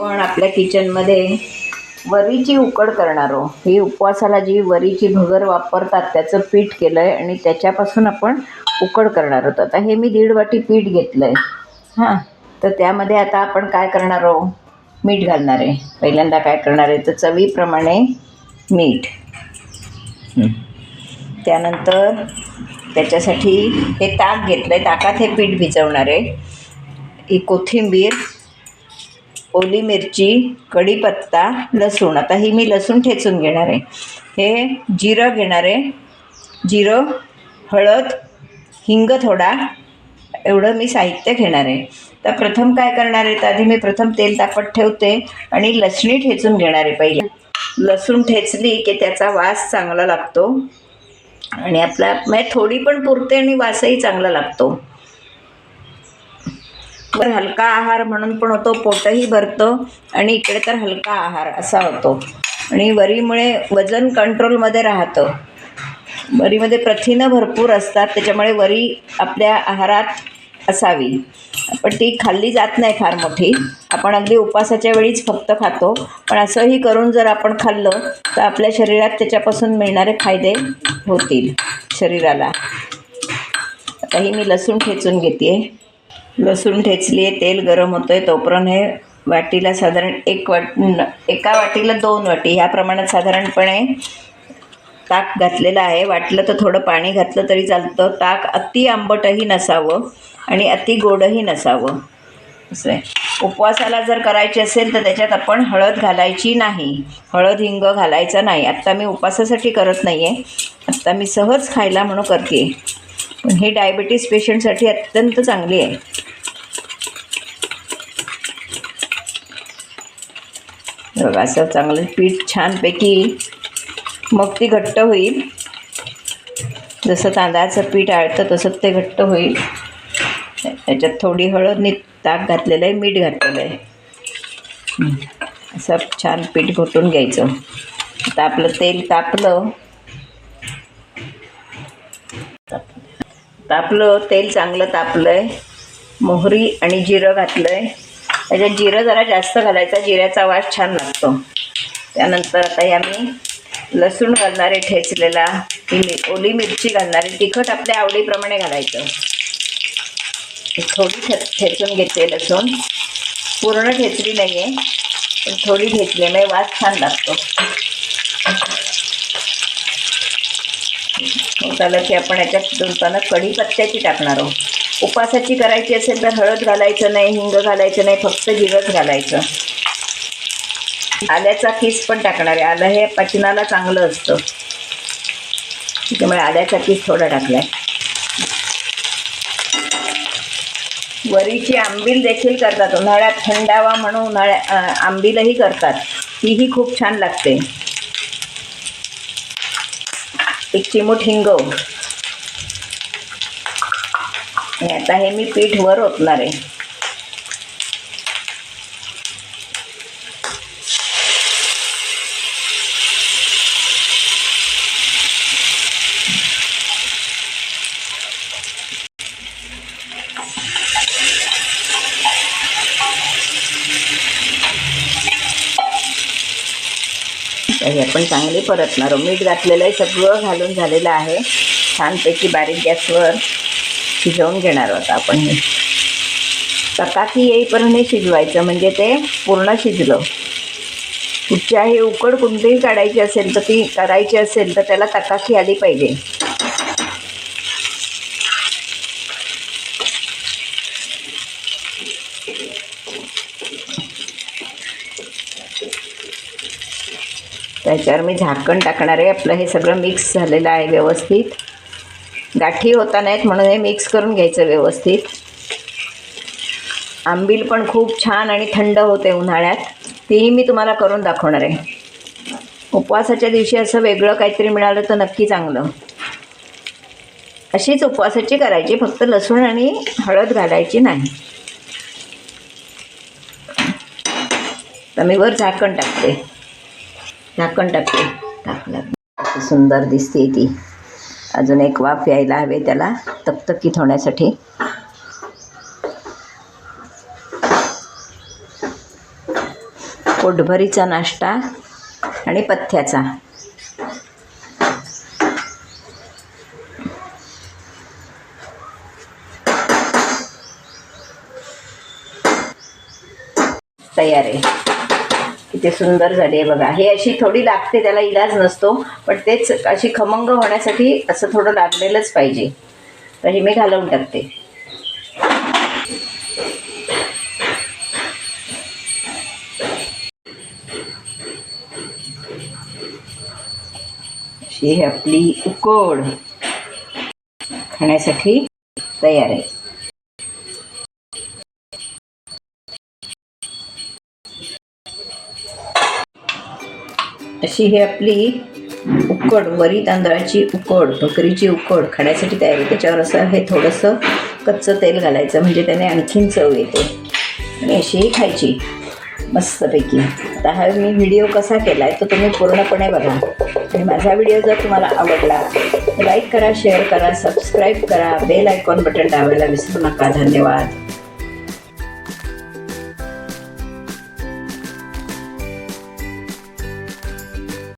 आपण आपल्या किचनमध्ये वरीची उकड करणार आहोत ही उपवासाला जी वरीची भगर वापरतात त्याचं पीठ केलं आहे आणि त्याच्यापासून आपण उकड करणार आहोत. आता हे मी दीड वाटी पीठ घेतलं आहे हां. तर त्यामध्ये आता आपण काय करणार आहोत? मीठ घालणार आहे. पहिल्यांदा काय करणार आहे? तर चवीप्रमाणे मीठ. त्यानंतर त्याच्यासाठी हे ताक घेतलं आहे ताकात हे पीठ भिजवणार आहे. ही कोथिंबीर ओली मिरची कढीपत्ता लसूण. आता ही मी लसूण ठेचून घेणार आहे. हे जिरं घेणार आहे. जिरं हळद हिंग थोडा. एवढं मी साहित्य घेणार आहे. तर प्रथम काय करणार आहे? तर आधी मी प्रथम तेल तापत ठेवते आणि लसणी ठेचून घेणार आहे पहिले. लसूण ठेचली की त्याचा वास चांगला लागतो. आणि आपला म्हणजे थोडी पण पुरते आणि वासही चांगला लागतो. तर हलका आहार म्हणून पण होतो पोटही भरतं आणि इकडे तर हलका आहार असा होतो. आणि वरीमुळे वजन कंट्रोलमध्ये राहतं. वरीमध्ये प्रथिनं भरपूर असतात त्याच्यामुळे वरी आपल्या आहारात असावी. पण ती खाल्ली जात नाही फार मोठी. आपण अगदी उपासाच्या वेळीच फक्त खातो. पण असंही करून जर आपण खाल्लं तर आपल्या शरीरात त्याच्यापासून मिळणारे फायदे होतील शरीराला. आता ही मी लसूण ठेचून घेते लसूण ठेचली आहे तेल गरम होतं आहे तोपर्यंत हे वाटीला साधारण एक वाट एका वाटीला दोन वाटी ह्या प्रमाणात साधारणपणे ताक घातलेलं आहे. वाटलं तर थोडं पाणी घातलं तरी चालतं. ताक अति आंबटही नसावं आणि अति गोडही नसावं. असं आहे. उपवासाला जर करायची असेल तर त्याच्यात आपण हळद घालायची नाही. हळद हिंग घालायचा नाही. आत्ता मी उपवासासाठी करत नाही आहे आत्ता मी सहज खायला म्हणून करते पण हे डायबिटीस पेशंटसाठी अत्यंत चांगली आहे. बघा असं चांगलं पीठ छानपैकी मग ती घट्ट होईल. जसं तांदळाचं पीठ आळतं तसं ते घट्ट होईल. त्याच्यात थोडी हळद नी ताक घातलेलं आहे मीठ घातलेलं आहे. असं छान पीठ घोटून घ्यायचं. आता आपलं तेल तापलं. तापलं तेल चांगलं तापलं आहे मोहरी आणि जिरं घातलं आहे त्याच्यात जिरं जरा जास्त घालायचा जिऱ्याचा वास छान लागतो. त्यानंतर आता या मी लसूण घालणारे ठेचलेला. ओली मिरची घालणारी तिखट आपल्या आवडीप्रमाणे घालायचं. थोडी ठे ठेचून घेते लसूण. पूर्ण ठेचली नाही आहे पण थोडी ठेचली आहे. म्हणजे वास छान लागतो. झालं की आपण याच्यात दोनताना कढीपत्त्याची टाकणार आहोत. उपासाची करायची असेल तर हळद घालायचं नाही हिंग घालायचं नाही फक्त जिरंच घालायचं. आल्याचा किस पण टाकणार आहे. आलं हे पचनाला चांगलं असतं. त्याच्यामुळे आल्याचा किस थोडा टाकलाय. वरीची आंबील देखील करतात. उन्हाळ्यात थंडावा म्हणून उन्हाळ्या आंबीलही करतात. तीही खूप छान लागते. एक चिमूट हिंग. आणि आता हे मी पीठ वर ओतणार आहे. तर हे आपण चांगले परतणार मीठ घातलेलं आहे सगळं घालून झालेलं आहे. छानपैकी बारीक गॅसवर शिजवून घेणार आहोत आपण हे. चकाकी येईपर्यंत हे शिजवायचं म्हणजे ते पूर्ण शिजलं. कुठच्याही उकड कोणतीही काढायची असेल तर ती करायची असेल तर त्याला तकाकी आली पाहिजे. त्याच्यावर मी झाकण टाकणार आहे. आपलं हे सगळं मिक्स झालेलं आहे व्यवस्थित. गाठी होता नाहीत म्हणून हे मिक्स करून घ्यायचं व्यवस्थित. आंबील पण खूप छान आणि थंड होते उन्हाळ्यात. तीही मी तुम्हाला करून दाखवणार आहे. उपवासाच्या दिवशी असं वेगळं काहीतरी मिळालं तर नक्की चांगलं. अशीच उपवासाची करायची फक्त लसूण आणि हळद घालायची नाही. तर मी वर झाकण टाकते. झाकण टाकते टाकलं. सुंदर दिसते ती. अजून एक वाफ यायला हवे त्याला तकतकीत होण्यासाठी पोटभरीचा नाश्ता आणि पथ्याचा. तयार आहे. किती सुंदर झाली आहे बघा. हे अशी थोडी लागते त्याला इलाज नसतो पण तेच अशी खमंग होण्यासाठी असं थोडं लागलेलंच पाहिजे. तर हे मी घालवून टाकते. अशी ही आपली उकड खाण्यासाठी तयार आहे. अशी ही आपली उकड वरी तांदळाची उकड भकरीची उकड खाण्यासाठी तयारी. त्याच्यावर असं हे थोडंसं कच्चं तेल घालायचं म्हणजे त्याने आणखीन चव येते. आणि अशीही खायची मस्तपैकी. आता हा मी व्हिडिओ कसा केला आहे तो तुम्ही पूर्णपणे बघा. आणि माझा व्हिडिओ जर तुम्हाला आवडला तर लाईक करा शेअर करा सबस्क्राईब करा बेल आयकॉन बटन दाबायला विसरू नका. धन्यवाद.